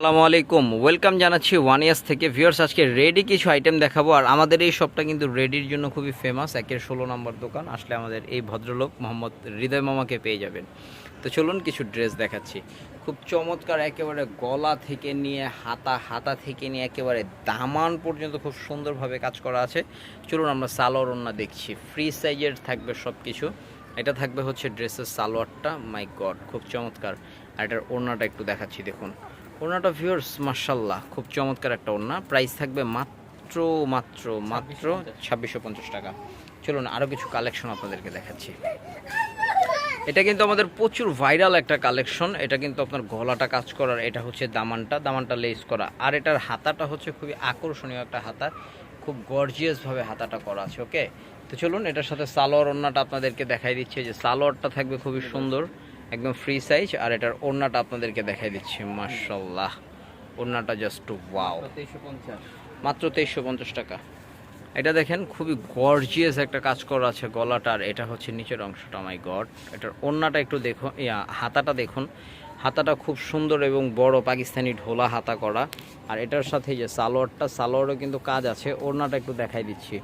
আসসালামু আলাইকুম। ওয়েলকাম জানাচ্ছি ওয়ান ইয়ার্স থেকে। ভিউয়ার্স আজকে রেডি কিছু আইটেম দেখাবো। আর আমাদের এই শপটা কিন্তু রেডির জন্য খুবই ফেমাস একের ষোলো নম্বর দোকান। আসলে আমাদের এই ভদ্রলোক মোহাম্মদ হৃদয় মামাকে পেয়ে যাবেন। তো চলুন কিছু ড্রেস দেখাচ্ছি। খুব চমৎকার, একেবারে গলা থেকে নিয়ে, হাতা হাতা থেকে নিয়ে, একেবারে দামান পর্যন্ত খুব সুন্দরভাবে কাজ করা আছে। চলুন আমরা সালোয়ার ওন্না দেখছি। ফ্রি সাইজের থাকবে সব কিছু এটা থাকবে হচ্ছে ড্রেসের সালোয়ারটা। মাই গড খুব চমৎকার। আর এটার ওড়নাটা একটু দেখাচ্ছি, দেখুন। ওড়নাটা ভিউয়ার্স মার্শাল্লাহ খুব চমৎকার একটা ওড়না। প্রাইস থাকবে মাত্র মাত্র মাত্র ছাব্বিশশো পঞ্চাশ টাকা। চলুন আরও কিছু কালেকশন আপনাদেরকে দেখাচ্ছি। এটা কিন্তু আমাদের প্রচুর ভাইরাল একটা কালেকশন এটা কিন্তু আপনার গলাটা কাজ করার, এটা হচ্ছে দামানটা। দামানটা লেস করা। আর এটার হাতাটা হচ্ছে খুবই আকর্ষণীয় একটা হাতা। খুব গর্জিয়াসভাবে হাতাটা করা আছে ওকে তো চলুন এটার সাথে সালোয়ার ওড়নাটা আপনাদেরকে দেখাই দিচ্ছে। যে সালোয়ারটা থাকবে খুবই সুন্দর। একদম ফ্রি সাইজ আর এটার ওড়নাটা আপনাদেরকে দেখাই দিচ্ছি মার্শাল্লাহ ওড়নাটা জাস্ট ওয়াও মাত্র তেইশশো পঞ্চাশ টাকা। এটা দেখেন, খুবই গর্জিয়াস একটা কাজ করা আছে গলাটার। এটা হচ্ছে নিচের অংশটা মাই গড এটার ওড়নাটা একটু দেখুন হাতাটা দেখুন। হাতাটা খুব সুন্দর এবং বড় পাকিস্তানি ঢোলা হাতা করা। আর এটার সাথে যে সালোয়ারটা সালোয়ারও কিন্তু কাজ আছে। ওড়নাটা একটু দেখাই দিচ্ছি।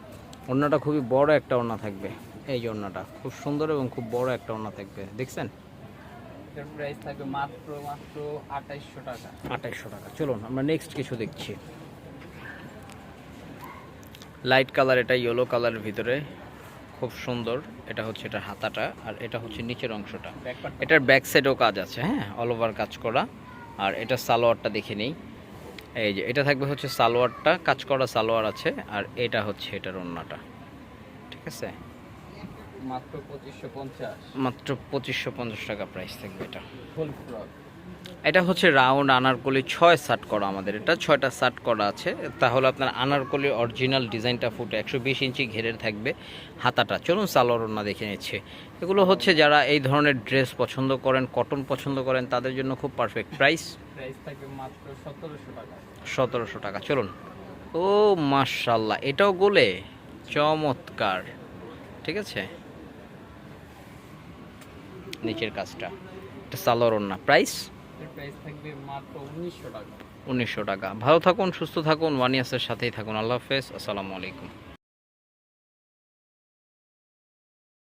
ওড়নাটা খুবই বড় একটা ওড়না থাকবে। এই যে ওড়নাটা, খুব সুন্দর এবং খুব বড় একটা ওড়না থাকবে। দেখছেন? এটার প্রাইস থাকবে মাত্র মাত্র আঠাইশশো টাকা। আঠাইশশো টাকা। চলুন আমরা নেক্সট কিছু দেখছি। লাইট কালার এটা ইয়েলো কালারের ভিতরে। খুব সুন্দর। এটা হচ্ছে এটা হাতাটা আর এটা হচ্ছে নিচের অংশটা। এটার ব্যাক সাইডেও কাজ আছে হ্যাঁ? অল ওভার কাজ করা। আর এটা সালোয়ারটা দেখে নেই। এই যে এটা থাকবে হচ্ছে সালোয়ারটা কাজ করা সালোয়ার আছে। আর এটা হচ্ছে এটার ওড়নাটা ঠিক আছে? মাত্র পঁচিশশো পঞ্চাশ। মাত্র পঁচিশশো পঞ্চাশ টাকা প্রাইস থাকবে এটা। Full frock. এটা হচ্ছে রাউন্ড আনারকলি ছয় শার্ট করা আমাদের। এটা ছয়টা শার্ট করা আছে। তাহলে আপনার আনারকলি অরিজিনাল ডিজাইনটা ফুটে একশো বিশ ইঞ্চি ঘেরের থাকবে হাতাটা। চলুন সালোয়ার ওড়না দেখে নিচ্ছে। এগুলো হচ্ছে যারা এই ধরনের ড্রেস পছন্দ করেন কটন পছন্দ করেন তাদের জন্য খুব পারফেক্ট প্রাইস প্রাইস থাকবে মাত্র সতেরোশো টাকা। সতেরোশো টাকা। চলুন। ও মার্শাল্লাহ এটাও গোলে। চমৎকার। ঠিক আছে? নিচের কাজটা। এটা সালোয়ার ওড়না। প্রাইস থাকবে উনিশশো টাকা। ভালো থাকুন সুস্থ থাকুন ওয়ান ইয়ার্সের সাথেই থাকুন। আল্লাহ হাফেজ। আসসালামু আলাইকুম।